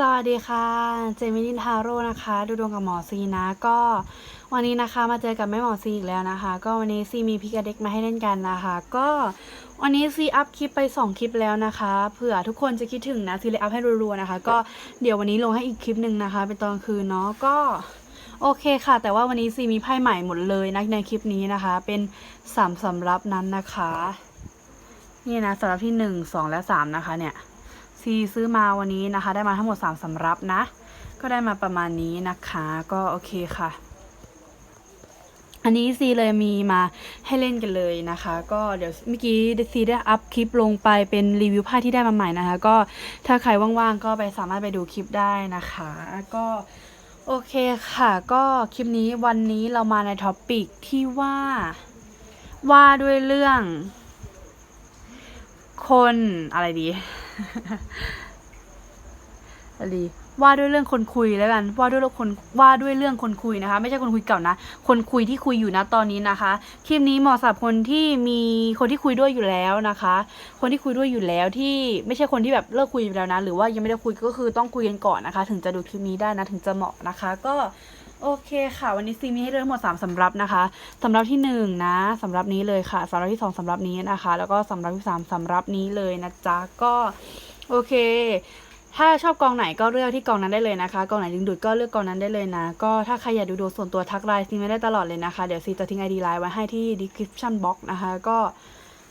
สวัสดีค่ะ เจมินินทาโร่นะคะ ดูดวงกับหมอซีนะ ก็วันนี้นะคะมาเจอกับแม่หมอซีอีกแล้วนะคะ ก็วันนี้ซีมีพิกาเด็กมาให้เล่นกันนะคะ ก็วันนี้ซีอัพคลิปไป 2 คลิปแล้วนะคะเผื่อทุกคนจะคิดถึงนะซีเลยอัพให้รัวๆนะคะ ก็เดี๋ยววันนี้ลงให้อีกคลิปหนึ่งนะคะ เป็นตอนคืนเนาะก็โอเคค่ะ แต่ว่าวันนี้ซีมีไพ่ใหม่หมดเลยนะในคลิปนี้นะคะ เป็นสามสำรับนั้นนะคะ นี่นะสำรับที่หนึ่งสองและสามนะคะเนี่ย ซีซื้อมาวันนี้นะคะ ได้มาทั้งหมด 3สำรับนะ ก็ได้มาประมาณนี้นะคะ ก็โอเคค่ะ อันนี้ซีเลยมีมาให้เล่นกันเลยนะคะ ก็เดี๋ยวเมื่อกี้ซีได้อัพคลิปลงไปเป็นรีวิวผ้าที่ได้มาใหม่นะคะ ก็ถ้าใครว่างๆก็ไปสามารถไปดูคลิปได้นะคะ ก็โอเคค่ะ ก็คลิปนี้วันนี้เรามาในท็อปปิกที่ว่าว่าด้วยเรื่อง คนอะไรดี อะไรดีว่าด้วยเรื่องคนคุยแล้วกันว่าด้วยเรื่องคนว่าด้วยเรื่องคนคุยนะคะ ไม่ใช่คนคุยเก่านะ คนคุยที่คุยอยู่นะตอนนี้นะคะคลิปนี้เหมาะสำหรับคนที่มีคนที่คุยด้วยอยู่แล้วนะคะ คนที่คุยด้วยอยู่แล้วที่ไม่ใช่คนที่แบบเลิกคุยไปแล้วนะ หรือว่ายังไม่ได้คุยก็คือต้องคุยกันก่อนนะคะ ถึงจะดูคลิปนี้ได้นะถึงจะเหมาะนะคะ ก็ โอเคค่ะ วันนี้ซีมีให้เลือกทั้งหมด3สำรับนะคะสำรับที่หนึ่งนะสำรับนี้เลยค่ะสำรับที่สองสำรับนี้นะคะ แล้วก็สำรับที่สามสำรับนี้เลยนะจ๊ะก็โอเค ถ้าชอบกองไหนก็เลือกที่กองนั้นได้เลยนะคะกองไหนดึงดูดก็เลือกกองนั้นได้เลยนะ ก็ถ้าใครอยากดูดวงส่วนตัวทักไลน์ซีไม่ได้ตลอดเลยนะคะ เดี๋ยวซีจะทิ้งไอดีไลน์ไว้ให้ที่ description box นะคะ ก็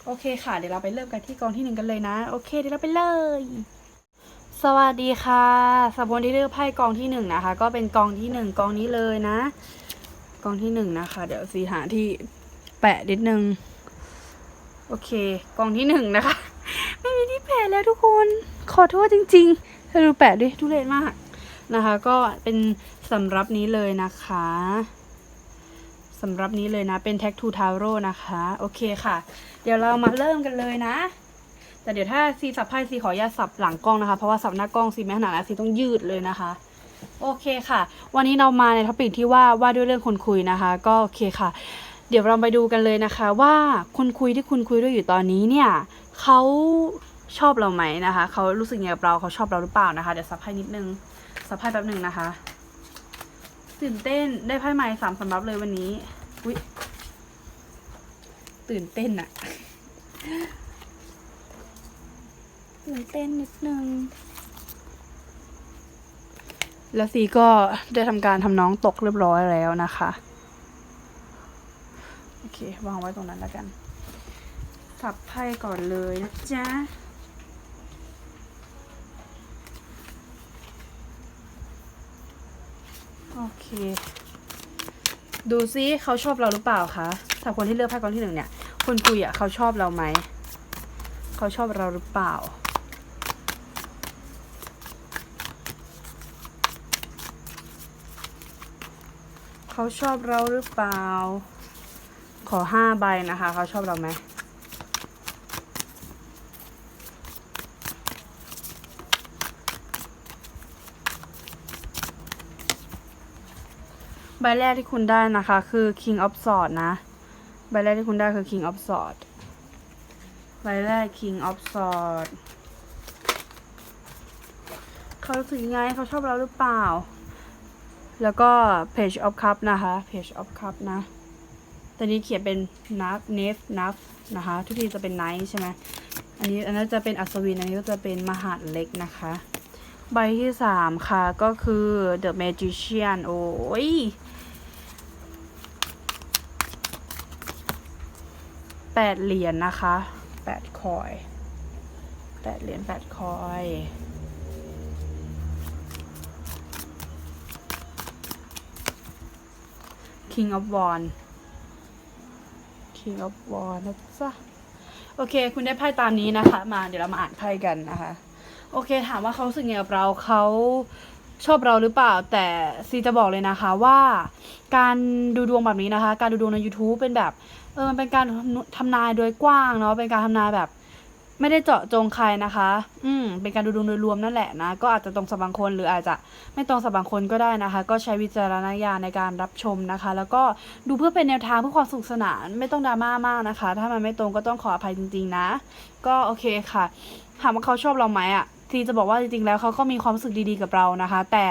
โอเคค่ะ เดี๋ยวเราไปเริ่มกันที่กองที่หนึ่งกันเลยนะ โอเค เดี๋ยวเราไปเลย สวัสดีค่ะสำหรับคนที่เลือกไพ่กองที่หนึ่งนะคะ ก็เป็นกองที่หนึ่งกองนี้เลยนะ กองที่หนึ่งนะคะ เดี๋ยวซีหาที่แปะนิดนึง โอเค กองที่หนึ่งนะคะ ไม่มีที่แปะแล้วทุกคน ขอโทษจริงๆเธอดูแปะดิทุเรศมากนะคะ ก็เป็นสำรับนี้เลยนะคะสำรับนี้เลยนะ เป็นแท็กทูทาโร่นะคะ โอเคค่ะ เดี๋ยวเรามาเริ่มกันเลยนะ แต่เดี๋ยวถ้าซีสับไพ่ซีขออนุญาตสับหลังกล้องนะคะ เพราะว่าสับหน้ากล้องซีไม่ถนัดนะซีต้องยืดเลยนะคะ โอเคค่ะ วันนี้เรามาในท็อปิกที่ว่าว่าด้วยเรื่องคนคุยนะคะ ก็โอเคค่ะ เดี๋ยวเราไปดูกันเลยนะคะ ว่าคนคุยที่คุณคุยด้วยอยู่ตอนนี้เนี่ยเขาชอบเราไหมนะคะเขารู้สึกยังไงกับเราเขาชอบเราหรือเปล่านะคะเดี๋ยวสับไพ่นิดนึงสับไพ่แป๊บหนึ่งนะคะตื่นเต้นได้ไพ่ใหม่สามสำรับเลยวันนี้อุ้ยตื่นเต้นอะ ตื่นเต้นนิดนึง แล้วซีก็ได้ทำการทำน้องตกเรียบร้อยแล้วนะคะ โอเควางไว้ตรงนั้นแล้วกัน สับไพ่ก่อนเลยนะจ๊ะโอเค ดูซิเขาชอบเราหรือเปล่าคะสำหรับคนที่เลือกไพ่กองที่หนึ่งเนี่ย คนคุยอะเขาชอบเราไหม เขาชอบเราหรือเปล่า เขาชอบเราหรือเปล่า ขอห้าใบนะคะ เขาชอบเราไหมใบแรกที่คุณได้นะคะ คือ King of Swords นะ ใบแรกที่คุณได้คือ King of Swords ใบแรก King of Swords เขารู้สึกยังไงเขาชอบเราหรือเปล่า แล้วก็ Page of Cup นะคะ Page of Cup นะตอนนี้เขียนเป็นนับเนฟนับนะคะ ทุกทีจะเป็นไนท์ใช่ไหมอันนี้อันนั้นจะเป็นอัศวิน อันนี้ก็จะเป็นมหาดเล็กนะคะ ใบที่สามค่ะก็คือ The Magician โอ้ยแปดเหรียญนะคะแปดคอยแปดเหรียญแปดคอย King of Wands King of Wands นะจ๊ะโอเค คุณได้ไพ่ตามนี้นะคะ มาเดี๋ยวเรามาอ่านไพ่กันนะคะ โอเค ถามว่าเขาสึกไงกับเราเขาชอบเราหรือเปล่า แต่ซีจะบอกเลยนะคะว่าการดูดวงแบบนี้นะคะ การดูดวงใน YouTube เป็นแบบเออมันเป็นการทำนายโดยกว้างเนาะเป็นการทำนายแบบ ไม่ได้เจาะจงใครนะคะ อืม เป็นการดูดวงโดยรวมนั่นแหละนะ ก็อาจจะตรงสับบางคนหรืออาจจะไม่ตรงสับบางคนก็ได้นะคะ ก็ใช้วิจารณญาณในการรับชมนะคะ แล้วก็ดูเพื่อเป็นแนวทางเพื่อความสนุขสนานไม่ต้องดราม่ามากนะคะ ถ้ามันไม่ตรงก็ต้องขออภัยจริง ๆ นะ ก็โอเคค่ะ ถามว่าเขาชอบเราไหมอะซีซีจะบอกว่าจริงๆแล้วเขาก็มีความรู้สึกดีๆกับเรานะคะ แต่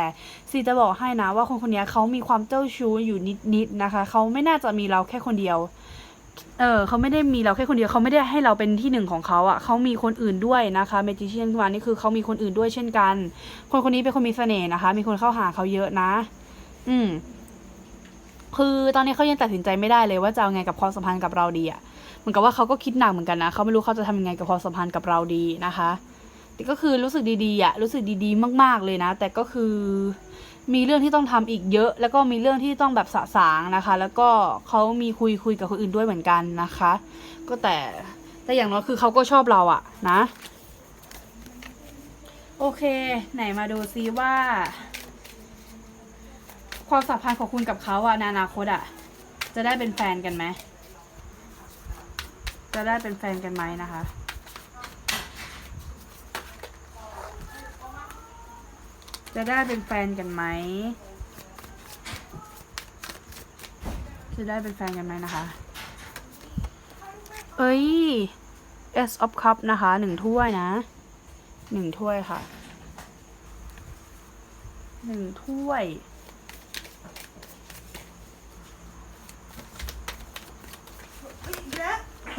ซีจะบอกให้นะว่าคนคนนี้เขามีความเจ้าชู้อยู่นิดๆนะคะ เขาไม่น่าจะมีเราแค่คนเดียว เออเขาไม่ได้มีเราแค่คนเดียวเขาไม่ได้ให้เราเป็นที่หนึ่งของเขาอะ่ะเขามีคนอื่นด้วยนะคะเมจิเชียนมานี่คือเขามีคนอื่นด้วยเช่นกัน คนคนนี้เป็นคนมีเสน่ห์นะคะ มีคนเข้าหาเขาเยอะนะ อืม คือตอนนี้เขายังตัดสินใจไม่ได้เลยว่าจะเอาไงกับความสัมพันธ์กับเราดีอะเหมือนกับว่าเขาก็คิดหนักเหมือนกันนะเขาไม่รู้เขาจะทำยังไงกับความสัมพันธ์กับเราดีนะคะแต่ก็คือรู้สึกดีๆอะรู้สึกดีๆ มาก ๆเลยนะ แต่ก็คือ มีเรื่องที่ต้องทำอีกเยอะ แล้วก็มีเรื่องที่ต้องแบบสะสางนะคะ แล้วก็เขามีคุยคุยกับคนอื่นด้วยเหมือนกันนะคะ ก็แต่แต่อย่างน้อยคือเขาก็ชอบเราอะนะ โอเค ไหนมาดูซิว่า ความสัมพันธ์ของคุณกับเขาอะในอนาคตอะจะได้เป็นแฟนกันไหมจะได้เป็นแฟนกันไหมนะคะ จะได้เป็นแฟนกันไหม จะได้เป็นแฟนกันไหมนะคะ เอ้ย S of Cup นะคะหนึ่งถ้วยนะหนึ่งถ้วยค่ะหนึ่งถ้วย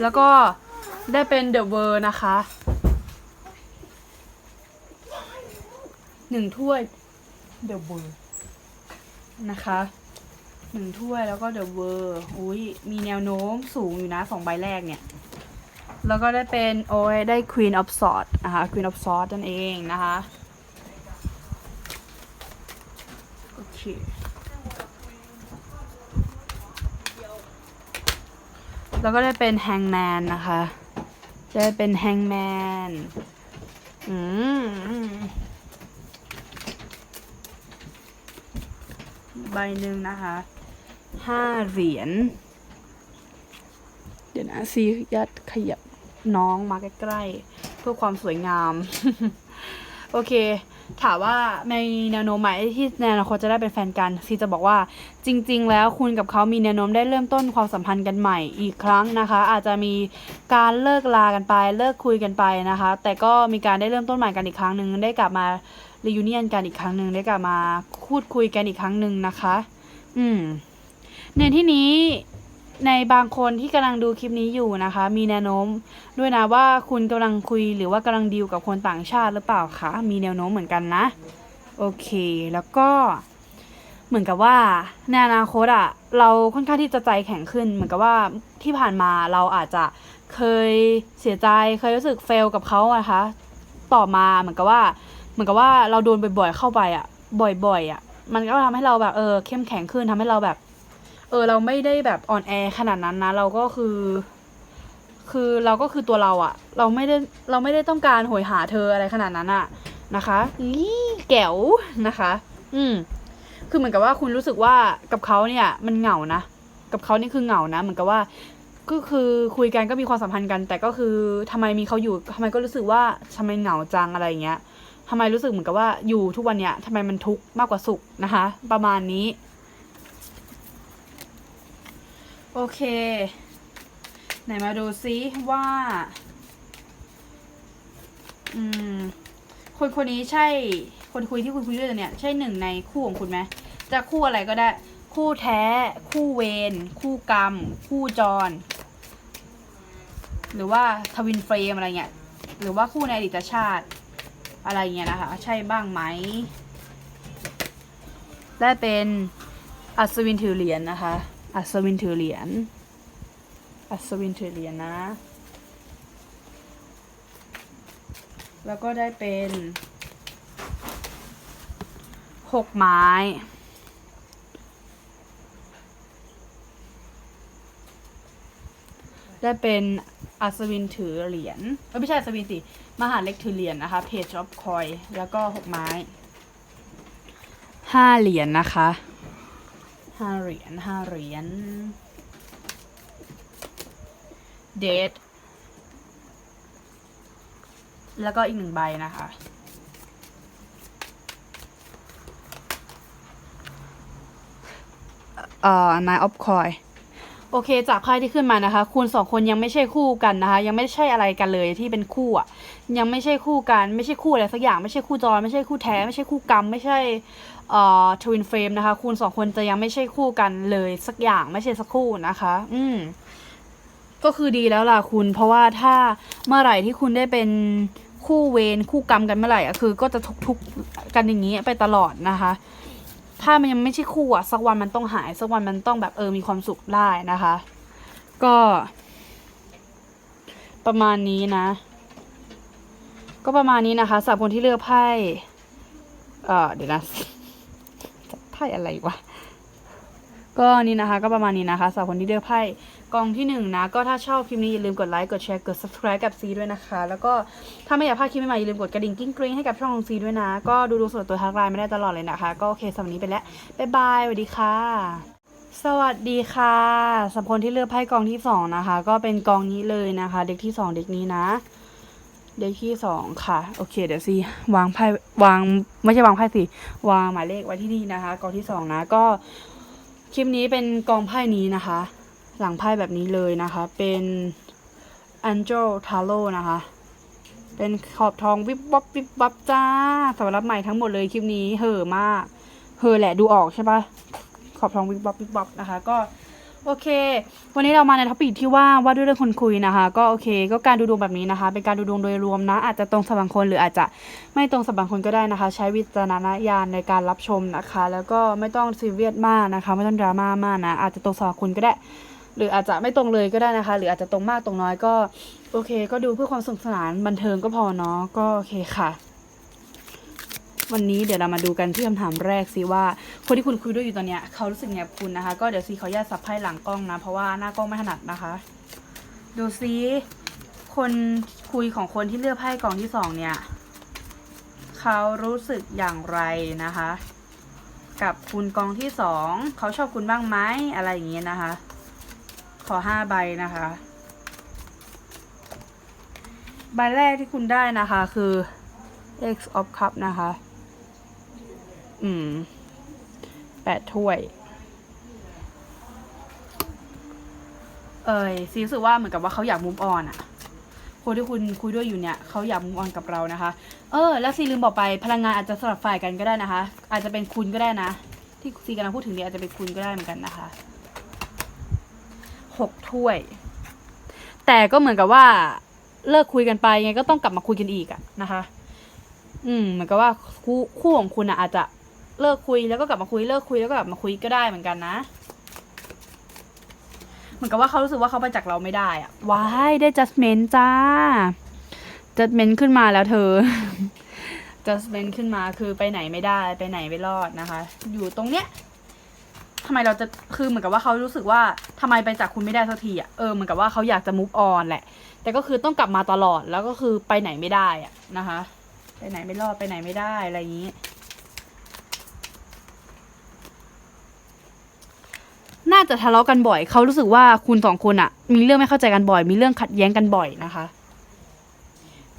แล้วก็ได้เป็น The World นะคะ หนึ่งถ้วย The World นะคะหนึ่งถ้วยแล้วก็ The World อุ้ยมีแนวโน้มสูงอยู่นะสองใบแรกเนี่ย แล้วก็ได้เป็นโอ้ยได้ Queen of Swords นะคะ Queen of Swords นั่นเองนะคะโอเคแล้วก็ได้เป็น Hangman นะคะจะได้เป็น Hangman อืม ใบหนึ่งนะคะห้าเหรียญเดี๋ยวนะซียัดขยับน้องมาใกล้ๆเพื่อความสวยงาม โอเค ถามว่าในแนวโน้มไหมที่ในอนาคตจะได้เป็นแฟนกัน ซีจะบอกว่าจริง ๆ แล้วคุณกับเขามีแนวโน้มได้เริ่มต้นความสัมพันธ์กันใหม่อีกครั้งนะคะ อาจจะมีการเลิกลากันไปเลิกคุยกันไปนะคะ แต่ก็มีการได้เริ่มต้นใหม่กันอีกครั้งหนึ่งได้กลับมา รียูเนียนกันอีกครั้งหนึ่งได้กลับมาพูดคุยกันอีกครั้งหนึ่งนะคะ อืม ในที่นี้ในบางคนที่กำลังดูคลิปนี้อยู่นะคะ มีแนวโน้มด้วยนะว่าคุณกำลังคุยหรือว่ากำลังดีลกับคนต่างชาติหรือเปล่าคะมีแนวโน้มเหมือนกันนะ โอเค แล้วก็ เหมือนกับว่าในอนาคตอะเราค่อนข้างที่จะใจแข็งขึ้น เหมือนกับว่าที่ผ่านมาเราอาจจะเคยเสียใจเคยรู้สึกเฟลกับเขาอะคะ ต่อมาเหมือนกับว่า เหมือนกับว่าเราโดนบ่อยๆเข้าไปอะบ่อยๆอะมันก็ทำให้เราแบบเออเข้มแข็งขึ้นทำให้เราแบบ เออ เราไม่ได้แบบอ่อนแอขนาดนั้นนะ เราก็คือ คือเราก็คือตัวเราอะเราไม่ได้เราไม่ได้ต้องการโหยหาเธออะไรขนาดนั้นอะนะคะนี่แก๋วนะคะ อืม คือเหมือนกับว่าคุณรู้สึกว่ากับเขาเนี่ย มันเหงานะ กับเขานี่คือเหงานะ เหมือนกับว่า ก็คือคุยกันก็มีความสัมพันธ์กัน แต่ก็คือทำไมมีเขาอยู่ทำไมก็รู้สึกว่าทำไมเหงาจังอะไรอย่างเงี้ย ทำไมรู้สึกเหมือนกับว่าอยู่ทุกวันเนี้ยทำไมมันทุกข์มากกว่าสุขนะคะ ประมาณนี้ โอเค ไหนมาดูซิว่า อืม คนคนนี้ใช่ คนคุยที่คุณคุยด้วยเนี่ย ใช่หนึ่งในคู่ของคุณไหมจะคู่อะไรก็ได้ คู่แท้ คู่เวรคู่กรรม คู่จร หรือว่าทวินเฟรมอะไรเงี้ย หรือว่าคู่ในอดีตชาติ อะไรเงี้ยนะคะ ใช่บ้างไหม ได้เป็นอัศวินถือเหรียญนะคะ อัศวินถือเหรียญ อัศวินถือเหรียญนะ แล้วก็ได้เป็นหกไม้ได้เป็นอัศวินถือเหรียญเอ้ยไม่ใช่อัศวินสิ มหาเล็กถือเหรียญนะคะเพจออฟคอยแล้วก็หกไม้ห้าเหรียญนะคะห้าเหรียญห้าเหรียญเดทแล้วก็อีกหนึ่งใบนะคะ เอ่อ Nine of Coin โอเคจากไพ่ที่ขึ้นมานะคะ คุณสองคนยังไม่ใช่คู่กันนะคะ ยังไม่ใช่อะไรกันเลยที่เป็นคู่อะ ยังไม่ใช่คู่กันไม่ใช่คู่อะไรสักอย่างไม่ใช่คู่จรไม่ใช่คู่แท้ไม่ใช่คู่กรรมไม่ใช่เอ่อทวินเฟรมนะคะคุณสองคนจะยังไม่ใช่คู่กันเลยสักอย่างไม่ใช่สักคู่นะคะ อืมก็คือดีแล้วล่ะคุณ เพราะว่าถ้าเมื่อไหร่ที่คุณได้เป็นคู่เวรคู่กรรมกันเมื่อไหร่อะคือ ก็จะทุกๆกันอย่างนี้ไปตลอดนะคะ ถ้ามันยังไม่ใช่คู่อะสักวันมันต้องหาย สักวันมันต้องแบบเออมีความสุขได้นะคะ ก็ ประมาณนี้นะ ก็ประมาณนี้นะคะสำหรับคนที่เลือกไพ่เออเดี๋ยวนะไพ่อะไรวะก็นี่นะคะก็ประมาณนี้นะคะสำหรับคนที่เลือกไพ่กองที่หนึ่งนะก็ถ้าชอบคลิปนี้อย่าลืมกดไลค์กดแชร์กด subscribe กับซีด้วยนะคะ แล้วก็ถ้าไม่อยากพลาดคลิปใหม่ๆอย่าลืมกดกระดิ่งกิ้งกริ้งให้กับช่องของซีด้วยนะ ก็ดูดูสดตัวทักไลน์ไม่ได้ตลอดเลยนะคะ ก็โอเคสำหรับวันนี้ไปแล้วบ๊ายบายสวัสดีค่ะ สวัสดีค่ะสำหรับคนที่เลือกไพ่กองที่สองนะคะก็เป็นกองนี้เลยนะคะ เด็กที่สองเด็กนี้นะ เด็กที่สองค่ะ โอเค เดี๋ยวซีวางไพ่วางไม่ใช่วางไพ่สิวางหมายเลขไว้ที่นี่นะคะ กองที่สองนะก็คลิปนี้เป็นกองไพ่นี้นะคะ หลังไพ่แบบนี้เลยนะคะ เป็น Angel Taro นะคะ เป็นขอบทองวิบวับวิบวับจ้าสำหรับใหม่ทั้งหมดเลยคลิปนี้เห่อมากเห่อแหละดูออกใช่ปะขอบทองวิบวับวิบวับนะคะ ก็ โอเค วันนี้เรามาในท็อปิกที่ว่าว่าด้วยเรื่องคนคุยนะคะ ก็โอเค ก็การดูดวงแบบนี้นะคะ เป็นการดูดวงโดยรวมนะ อาจจะตรงสำหรับางคนหรืออาจจะไม่ตรงสำหรับางคนก็ได้นะคะ ใช้วิจารณญาณในการรับชมนะคะ แล้วก็ไม่ต้องซีเรียสมากนะคะ ไม่ต้องดราม่ามากนะ อาจจะตรงสำหรับคุณก็ได้ หรืออาจจะไม่ตรงเลยก็ได้นะคะ หรืออาจจะตรงมากตรงน้อยก็ โอเค ก็ดูเพื่อความสนุกสนานบันเทิงก็พอเนาะ ก็โอเคค่ะ วันนี้เดี๋ยวเรามาดูกันที่คำถามแรกสิว่าคนที่คุณคุยด้วยอยู่ตอนเนี้ยเขารู้สึกไงกับคุณนะคะ ก็เดี๋ยวซีขออนุญาตสับไพ่หลังกล้องนะ เพราะว่าหน้ากล้องไม่ถนัดนะคะ ดูซิคนคุยของคนที่เลือกไพ่กล่องที่สองเนี่ยเขารู้สึกอย่างไรนะคะ กับคุณกองที่สองเขาชอบคุณบ้างไหมอะไรอย่างเงี้ยนะคะ ขอห้าใบนะคะ ใบแรกที่คุณได้นะคะคือ X of Cup นะคะ อืมแปดถ้วย เอ่ยซีรู้สึกว่าเหมือนกับว่าเขาอยากมุมออนอะคนที่คุณคุยด้วยอยู่เนี่ยเขาอยากมุมออนกับเรานะคะ เออ แล้วซีลืมบอกไปพลังงานอาจจะสลับฝ่ายกันก็ได้นะคะ อาจจะเป็นคุณก็ได้นะ ที่ซีกำลังพูดถึงเนี่ยอาจจะเป็นคุณก็ได้เหมือนกันนะคะหกถ้วย แต่ก็เหมือนกับว่า เลิกคุยกันไปไงก็ต้องกลับมาคุยกันอีกอะนะคะ อืมเหมือนกับว่าคู่คู่ของคุณอะอาจจะ เลิกคุยแล้วก็กลับมาคุยเลิกคุยแล้วก็กลับมาคุยก็ได้เหมือนกันนะ เหมือนกับว่าเขารู้สึกว่าเขาไปจากเราไม่ได้อะว้ายได้ judgment จ้า judgment ขึ้นมาแล้วเธอ judgment ขึ้นมาคือไปไหนไม่ได้ไปไหนไม่รอดนะคะ อยู่ตรงเนี้ยทำไมเราจะคือเหมือนกับว่าเขารู้สึกว่าทำไมไปจากคุณไม่ได้สักทีอะเออเหมือนกับว่าเขาอยากจะ move on แหละ แต่ก็คือต้องกลับมาตลอดแล้วก็คือไปไหนไม่ได้อะนะคะ ไปไหนไม่รอดไปไหนไม่ได้อะไรอย่างนี้ น่าจะทะเลาะกันบ่อย เขารู้สึกว่าคุณสองคนอะมีเรื่องไม่เข้าใจกันบ่อย มีเรื่องขัดแย้งกันบ่อยนะคะ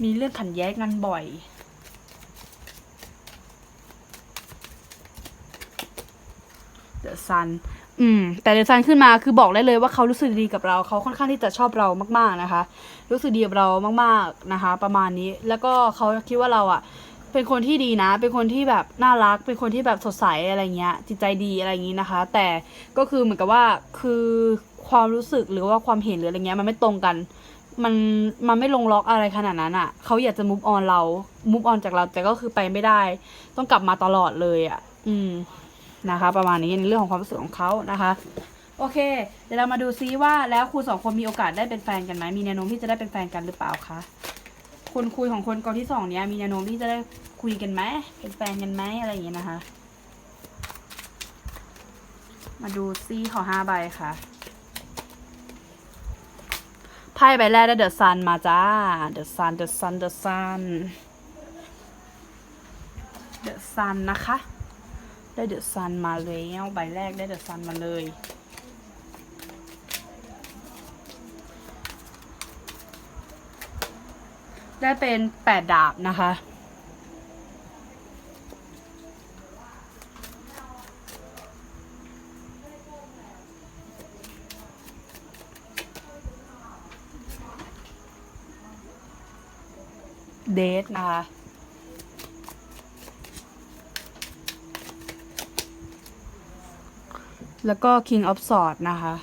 มีเรื่องขัดแย้งกันบ่อยเดอะซันอืม แต่เดอะซันขึ้นมาคือบอกได้เลยว่าเขารู้สึกดีกับเรา เขาค่อนข้างที่จะชอบเรามาก ๆนะคะ รู้สึกดีกับเรามาก ๆนะคะ ประมาณนี้ แล้วก็เขาคิดว่าเราอะ เป็นคนที่ดีนะ เป็นคนที่แบบน่ารัก เป็นคนที่แบบสดใสอะไรเงี้ย จิตใจดีอะไรอย่างนี้นะคะ แต่ก็คือเหมือนกับว่าคือความรู้สึกหรือว่าความเห็นหรืออะไรเงี้ยมันไม่ตรงกัน มันมันไม่ลงล็อกอะไรขนาดนั้นอะ่ะเขาอยากจะมุฟออนเรามุฟออนจากเราแต่ก็คือไปไม่ได้ ต้องกลับมาตลอดเลยอะ่ะ อืมนะคะ ประมาณนี้ในเรื่องของความรู้สึกของเขานะคะโอเค เดี๋ยวเรามาดูซิว่าแล้วคุณสองคนมีโอกาสได้เป็นแฟนกันไหมมีแนวโน้มที่จะได้เป็นแฟนกันหรือเปล่าคะ คนคุยของคนกองที่สองเนี้ยมีแนวโน้มที่จะได้คุยกันไหมเป็นแฟนกันไหมอะไรอย่างเงี้ยนะคะ มาดูซิขอห้าใบค่ะไพ่ใบแรกได้เดอะซันมาจ้าเดอะซันเดอะซันเดอะซันเดอะซันนะคะ ได้เดอะซันมาแล้วใบแรกได้เดอะซันมาเลย ได้เป็นแปดดาบนะคะ date นะคะแล้วก็ king of swords นะคะ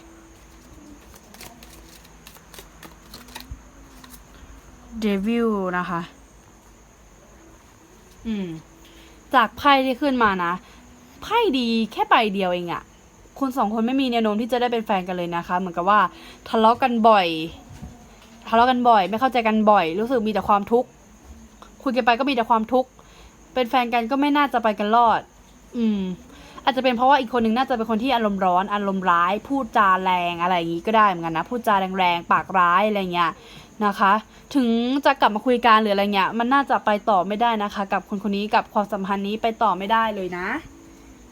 devil นะคะ อืม จากไพ่ที่ขึ้นมานะไพ่ดีแค่ใบเดียวเองอะคุณสองคนไม่มีแนวโน้มที่จะได้เป็นแฟนกันเลยนะคะ เหมือนกับว่าทะเลาะกันบ่อยทะเลาะกันบ่อย ไม่เข้าใจกันบ่อย รู้สึกมีแต่ความทุกข์คุยกันไปก็มีแต่ความทุกข์เป็นแฟนกันก็ไม่น่าจะไปกันรอด อืม อาจจะเป็นเพราะว่าอีกคนหนึ่งน่าจะเป็นคนที่อารมณ์ร้อน อารมณ์ร้าย พูดจาแรงอะไรอย่างนี้ก็ได้เหมือนกันนะ พูดจาแรงๆ ปากร้ายอะไรเงี้ย นะคะ ถึงจะกลับมาคุยกันหรืออะไรเงี้ยมันน่าจะไปต่อไม่ได้นะคะ กับคนคนนี้กับความสัมพันธ์นี้ไปต่อไม่ได้เลยนะ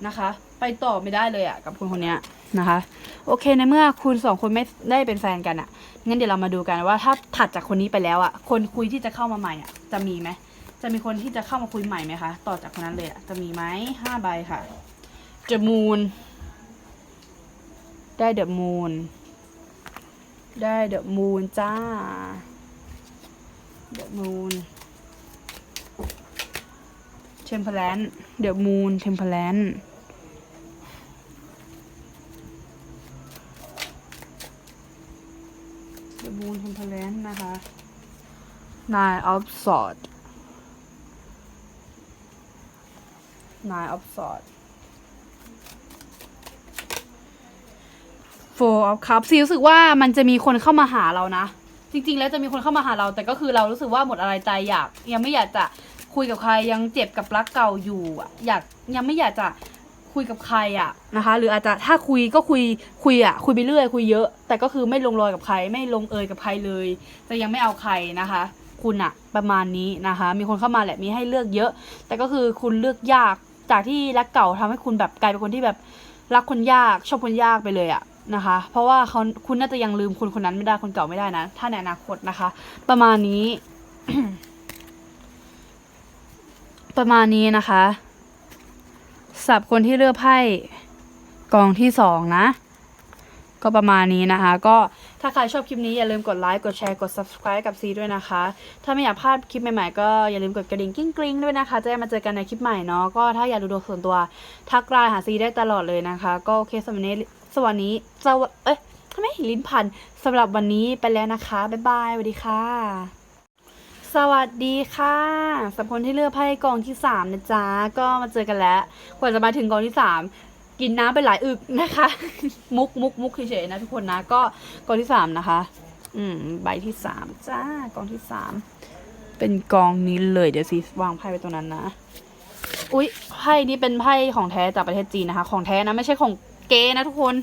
นะคะ ไปต่อไม่ได้เลยอะกับคนคนนี้นะคะ โอเคในเมื่อคุณสองคนไม่ได้เป็นแฟนกันอะงั้นเดี๋ยวเรามาดูกันว่าถ้าถัดจากคนนี้ไปแล้วอะคนคุยที่จะเข้ามาใหม่อะจะมีไหมจะมีคนที่จะเข้ามาคุยใหม่ไหมคะต่อจากคนนั้นเลยอะจะมีไหมห้าใบค่ะ The Moon ได้ The Moon ได้เดอะมูนจ้า เดอะมูนเทมเพลนเดอะมูนเทมเพลนเดอะมูนเทมเพลนนะคะนายออฟสอดนายออฟสอด Four of Cups ซีรู้สึกว่ามันจะมีคนเข้ามาหาเรานะ จริง ๆ แล้วจะมีคนเข้ามาหาเรา แต่ก็คือเรารู้สึกว่าหมดอะไรใจอยาก ยังไม่อยากจะคุยกับใครยังเจ็บกับรักเก่าอยู่อะอยากยังไม่อยากจะคุยกับใครอะนะคะ หรืออาจจะถ้าคุยก็คุยคุยอะคุยไปเรื่อยคุยเยอะ แต่ก็คือไม่ลงรอยกับใคร ไม่ลงเอยกับใครเลยแต่ยังไม่เอาใครนะคะ คุณอะประมาณนี้นะคะ มีคนเข้ามาแหละมีให้เลือกเยอะ แต่ก็คือคุณเลือกยากจากที่รักเก่าทำให้คุณแบบกลายเป็นคนที่แบบรักคนยากชอบคนยากไปเลยอะ นะคะ เพราะว่าเขาคุณน่าจะยังลืมคนคนนั้นไม่ได้คนเก่าไม่ได้นะ ถ้าในอนาคตนะคะ ประมาณนี้ ประมาณนี้นะคะสับคนที่เลือกไพ่กองที่สองนะ ก็ประมาณนี้นะคะ ก็ถ้าใครชอบคลิปนี้อย่าลืมกดไลค์กดแชร์กด subscribe กับซีด้วยนะคะ ถ้าไม่อยากพลาดคลิปใหม่ๆก็อย่าลืมกดกระดิ่งกิ้งกริ้งด้วยนะคะ จะได้มาเจอกันในคลิปใหม่เนาะก็ถ้าอยากดูดวงส่วนตัว ทักไลน์หาซีได้ตลอดเลยนะคะ ก็โอเคสำหรับวันนี้ สวัสดีสวเอ้ยทำไมลิ้นพันสำหรับวันนี้ไปแล้วนะคะ บ๊ายบายสวัสดีค่ะ สวัสดีค่ะสำหรับคนที่เลือกไพ่กองที่สามนะจ๊ะ ก็มาเจอกันแล้ว กว่าจะมาถึงกองที่สามกินน้ำไปหลายอึกนะคะ มุกมุกมุกเฉยๆนะทุกคนนะ ก็กองที่สามนะคะ อืม ใบที่สามจ้ากองที่สามเป็นกองนี้เลยเดี๋ยวซีวางไพ่ไว้ตรงนั้นนะ อุ๊ยไพ่นี้เป็นไพ่ของแท้จากประเทศจีนนะคะ ของแท้นะไม่ใช่ของ เก๊นะทุกคน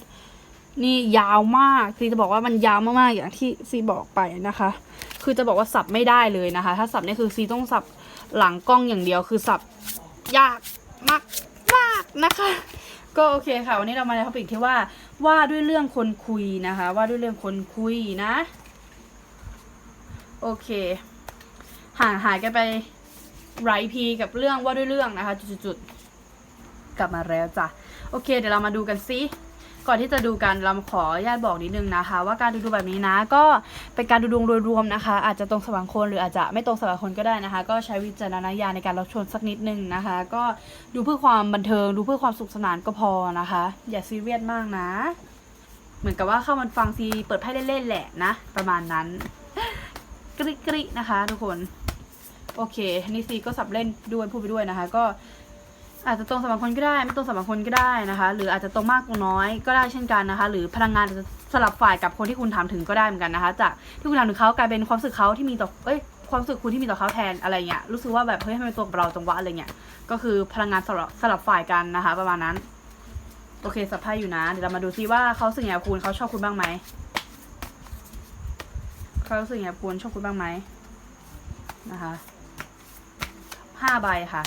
นี่ยาวมากซีจะบอกว่ามันยาวมากๆอย่างที่ซีบอกไปนะคะ คือจะบอกว่าสับไม่ได้เลยนะคะ ถ้าสับนี่คือซีต้องสับหลังกล้องอย่างเดียวคือสับยากมากมากนะคะ ก็โอเคค่ะวันนี้เรามาในท็อปิกที่ว่าว่าด้วยเรื่องคนคุยนะคะ ว่าด้วยเรื่องคนคุยนะ โอเคห่างหายกันไปไรพีกับเรื่องว่าด้วยเรื่องนะคะ จุดๆกลับมาแล้วจ้ะ โอเค เดี๋ยวเรามาดูกันซิก่อนที่จะดูกันเราขอญาตบอกนิดนึงนะคะ ว่าการดูดวงแบบนี้นะ ก็เป็นการดูดวงโดยรวมนะคะ อาจจะตรงสว่างคนหรืออาจจะไม่ตรงสว่างคนก็ได้นะคะ ก็ใช้วิจารณญาณในการรับชมสักนิดนึงนะคะ ก็ดูเพื่อความบันเทิง ดูเพื่อความสุขสนานก็พอนะคะ อย่าซีเรียสมากนะ เหมือนกับว่าเข้ามาฟังซีเปิดไพ่เล่นๆแหละนะ ประมาณนั้นกริกรินะคะ ทุกคนโอเคนี่ซีก็สับเล่นด้วยพูดไปด้วยนะคะ ก็ อาจจะตรงสำหรับคนก็ได้ ไม่ตรงสำหรับคนก็ได้นะคะ หรืออาจจะตรงมากตรงน้อยก็ได้เช่นกันนะคะ หรือพลังงานจะสลับฝ่ายกับคนที่คุณถามถึงก็ได้เหมือนกันนะคะ จากที่คุณถามถึงเขากลายเป็นความรู้สึกเขาที่มีต่อเอ้ยความรู้สึกคุณที่มีต่อเขาแทนอะไรเงี้ยรู้สึกว่าแบบเฮ้ยทำไมตัวกับเราจังหวะอะไรเงี้ยก็คือพลังงานสลับสลับฝ่ายกันนะคะ ประมาณนั้น โอเคสับไพ่อยู่นะ เดี๋ยวเรามาดูซิว่าเขาสึกยังไงกับคุณเขาชอบคุณบ้างไหมเขาสึกยังไงกับคุณชอบคุณบ้างไหมนะคะห้าใบค่ะ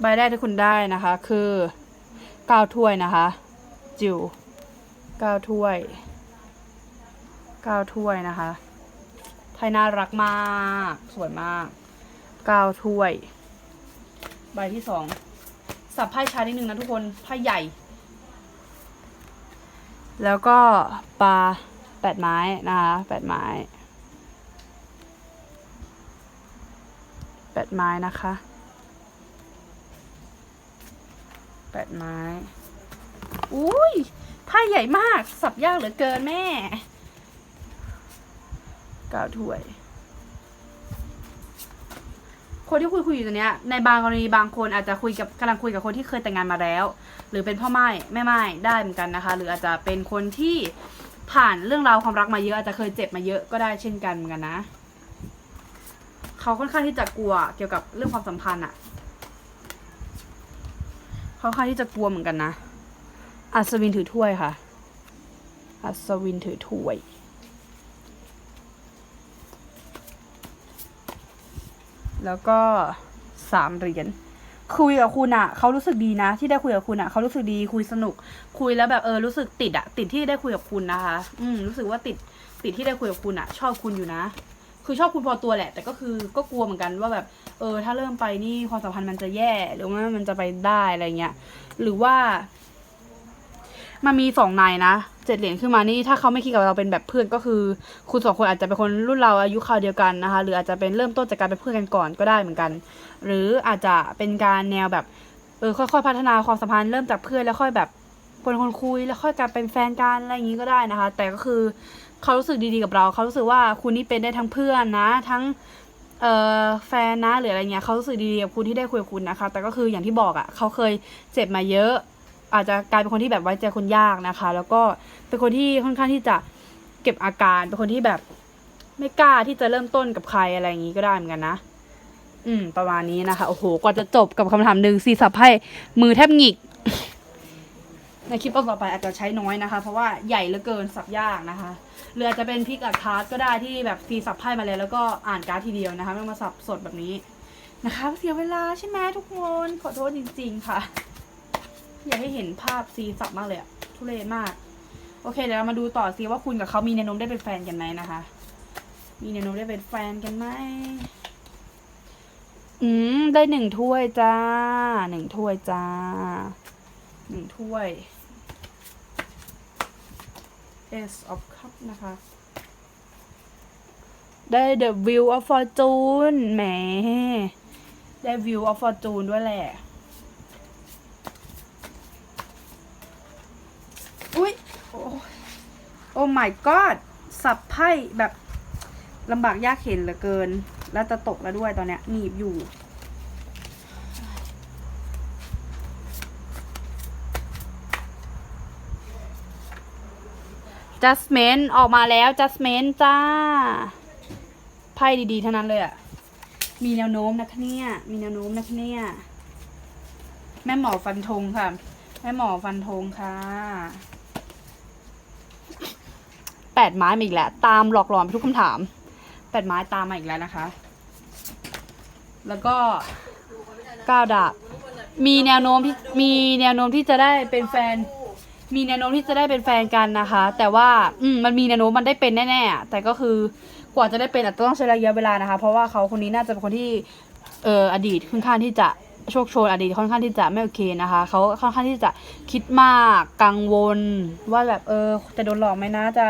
ใบแรกที่คุณได้นะคะ คือเก้าถ้วยนะคะ จิ๋วเก้าถ้วยเก้าถ้วยนะคะไพ่น่ารักมาก สวยมากเก้าถ้วย ใบที่สองสับไพ่ช้านิดนึงนะทุกคนไพ่ใหญ่ แล้วก็ปลาแปดไม้นะคะแปดไม้แปดไม้นะคะ แปดไม้ อุ้ยไพ่ใหญ่มาก สับยากเหลือเกินแม่ก้าถ้วย คนที่คุยคุยอยู่ตรงเนี้ย ในบางกรณีบางคนอาจจะคุยกับกำลังคุยกับคนที่เคยแต่งงานมาแล้ว หรือเป็นพ่อไม้แม่ไม้ได้เหมือนกันนะคะ หรืออาจจะเป็นคนที่ผ่านเรื่องราวความรักมาเยอะอาจจะเคยเจ็บมาเยอะก็ได้เช่นกันเหมือนกันนะ เขาค่อนข้างที่จะกลัวเกี่ยวกับเรื่องความสัมพันธ์อะ ค่อนข้างที่จะกลัวเหมือนกันนะ อัศวินถือถ้วยค่ะ อัศวินถือถ้วย แล้วก็สามเหรียญคุยกับคุณอะเขารู้สึกดีนะ ที่ได้คุยกับคุณอะเขารู้สึกดีคุยสนุก คุยแล้วแบบเออรู้สึกติดอะติดที่ได้คุยกับคุณนะคะ อืมรู้สึกว่าติดติดที่ได้คุยกับคุณอะชอบคุณอยู่นะ คือชอบคุณพอตัวแหละ แต่ก็คือก็กลัวเหมือนกันว่าแบบ เออ ถ้าเริ่มไปนี่ความสัมพันธ์มันจะแย่หรือว่ามันจะไปได้อะไรเงี้ยหรือว่า มันมีสองนายนะเจ็ดเหรียญขึ้นมานี่ถ้าเขาไม่คิดกับเราเป็นแบบเพื่อนก็คือ คุณสองคนอาจจะเป็นคนรุ่นเราอายุคราวเดียวกันนะคะ หรืออาจจะเป็นเริ่มต้นจากการเป็นเพื่อนกันก่อนก็ได้เหมือนกัน หรืออาจจะเป็นการแนวแบบเออค่อยๆพัฒนาความสัมพันธ์เริ่มจากเพื่อนแล้วค่อยแบบคนคนคุยแล้วค่อยกลายเป็นแฟนกันอะไรอย่างนี้ก็ได้นะคะ แต่ก็คือ เขารู้สึกดีๆกับเรา เขารู้สึกว่าคุณนี่เป็นได้ทั้งเพื่อนนะ ทั้งเอ่อแฟนนะหรืออะไรเงี้ยเขารู้สึกดีๆกับคุณที่ได้คุยกับคุณนะคะ แต่ก็คืออย่างที่บอกอะ่ะเขาเคยเจ็บมาเยอะ อาจจะกลายเป็นคนที่แบบไว้ใจคนยากนะคะ แล้วก็เป็นคนที่ค่อนข้างที่จะเก็บอาการเป็นคนที่แบบไม่กล้าที่จะเริ่มต้นกับใครอะไรอย่างนี้ก็ได้เหมือนกันนะ อืม ประมาณนี้นะคะ โอ้โห กว่าจะจบกับคำถามหนึ่งซีสับให้มือแทบหงิก ในคลิปต่อไปอาจจะใช้น้อยนะคะ เพราะว่าใหญ่เหลือเกินสับยากนะคะหรืออาจจะเป็นพิกอัดคาร์ดก็ได้ที่แบบซีสับไพ่มาเลยแล้วก็อ่านการ์ดทีเดียวนะคะ ไม่มาสับสดแบบนี้นะคะ เสียเวลาใช่ไหมทุกคนขอโทษจริง ๆ ค่ะ อยากให้เห็นภาพซีสับมากเลยอะทุเรศมาก โอเคเดี๋ยวเรามาดูต่อซิว่าคุณกับเขามีแนวโน้มได้เป็นแฟนกันไหมนะคะ มีแนวโน้มได้เป็นแฟนกันไหมอืม ได้หนึ่งถ้วยจ้าหนึ่งถ้วยจ้าหนึ่งถ้วย S of Cup นะคะ ได้ The View of Fortune แหม ได้ View of Fortune ด้วยแหละ อุ้ยโอ้โอ้ my god สับไพ่แบบลำบากยากเห็นเหลือเกิน แล้วจะตกแล้วด้วยตอนเนี้ยหนีบอยู่ Justment ออกมาแล้ว Justment จ้า ไพ่ดีๆเท่านั้นเลยอะมีแนวโน้มนะคะเนี่ย มีแนวโน้มนะคะเนี่ย แม่หมอฟันธงค่ะ แม่หมอฟันธงค่ะ แปดไม้มาอีกแล้ว ตามหลอกหลอนทุกคำถาม แปดไม้ตามมาอีกแล้วนะคะ แล้วก็เก้าดาบมีแนวโน้มที่มีแนวโน้มที่จะได้เป็นแฟน มีแนวโน้มที่จะได้เป็นแฟนกันนะคะ แต่ว่าอืมมันมีแนวโน้มมันได้เป็นแน่ๆแต่ก็คือกว่าจะได้เป็นอาจจะต้องใช้ระยะเวลานะคะ เพราะว่าเขาคนนี้น่าจะเป็นคนที่เอออดีตค่อนข้างที่จะโชคโชนอดีตค่อนข้างที่จะไม่โอเคนะคะเขาค่อนข้างที่จะคิดมากกังวล ว่าแบบเออจะโดนหลอกไหมนะจะ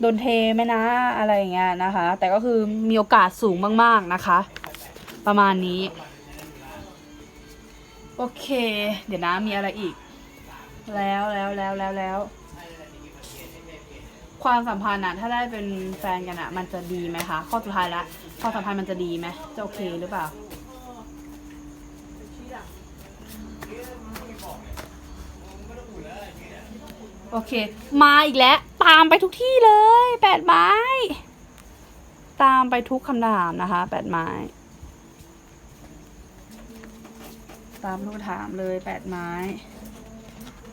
โดนเทไหมนะอะไรอย่างเงี้ยนะคะ แต่ก็คือมีโอกาสสูงมากๆนะคะ ประมาณนี้ โอเค เดี๋ยวนะมีอะไรอีก แล้วแล้วแล้วแล้วแล้ว ความสัมพันธ์อะถ้าได้เป็นแฟนกันอะมันจะดีไหมคะ ข้อสุดท้ายละความสัมพันธ์มันจะดีไหมจะโอเคหรือเปล่า โอเค มาอีกแล้ว ตามไปทุกที่เลยแปดไม้ ตามไปทุกคำถามนะคะแปดไม้ตามทุกถามเลยแปดไม้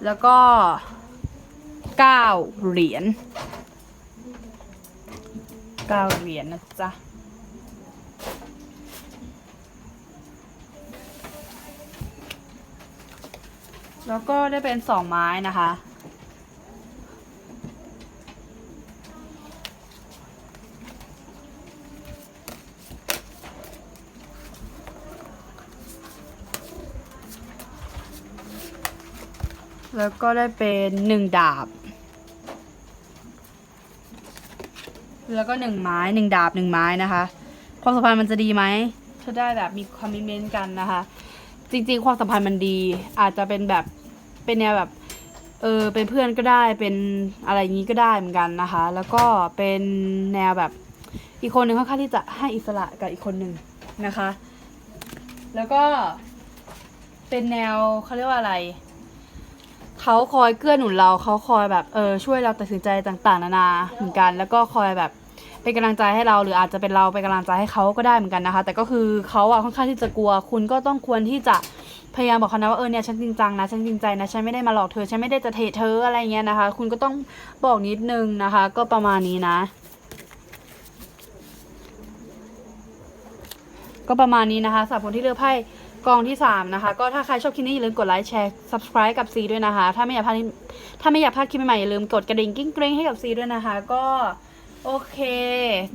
แล้วก็เก้าเหรียญเก้าเหรียญนะจ๊ะแล้วก็ได้เป็นสองไม้นะคะ แล้วก็ได้เป็นหนึ่งดาบ แล้วก็หนึ่งไม้หนึ่งดาบหนึ่งไม้นะคะ ความสัมพันธ์มันจะดีไหมเธจะได้แบบมีคอมมิเมนต์กันนะคะ จริง ๆ ความสัมพันธ์มันดี อาจจะเป็นแบบเป็นแนวแบบเออเป็นเพื่อนก็ได้เป็นอะไรอย่างนี้ก็ได้เหมือนกันนะคะ แล้วก็เป็นแนวแบบอีกคนหนึ่งค่อนข้างที่จะให้อิสระกับอีกคนหนึ่งนะคะ แล้วก็เป็นแนวเขาเรียกว่าอะไร เขาคอยเกื้อหนุนเราเขาคอยแบบเออช่วยเราตัดสินใจต่างๆ นานาเหมือนกัน แล้วก็คอยแบบเป็นกำลังใจให้เราหรืออาจจะเป็นเราเป็นกำลังใจให้เขาก็ได้เหมือนกันนะคะ แต่ก็คือเขาอะค่อนข้างที่จะกลัว คุณก็ต้องควรที่จะพยายามบอกเขานะว่าเออเนี่ยฉันจริงจังนะฉันจริงใจนะฉันไม่ได้มาหลอกเธอฉันไม่ได้จะเทเธออะไรเงี้ยนะคะ คุณก็ต้องบอกนิดนึงนะคะ ก็ประมาณนี้นะ ก็ประมาณนี้นะคะสำหรับคนที่เลือกไพ่ กองที่ 3 นะคะ ก็ถ้าใครชอบคลิปนี้อย่าลืมกดไลค์แชร์ subscribe กับซีด้วยนะคะ ถ้าไม่อยากพลาดถ้าไม่อยากพลาดคลิปใหม่ๆอย่าลืมกดกระดิ่งกิ้งเกรงให้กับซีด้วยนะคะ ก็โอเค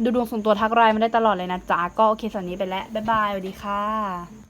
ดูดวงส่วนตัวทักไลน์มาได้ตลอดเลยนะจ๊ะก็โอเคสำนนี้ไปแล้วบ๊ายบายสวัสดีค่ะ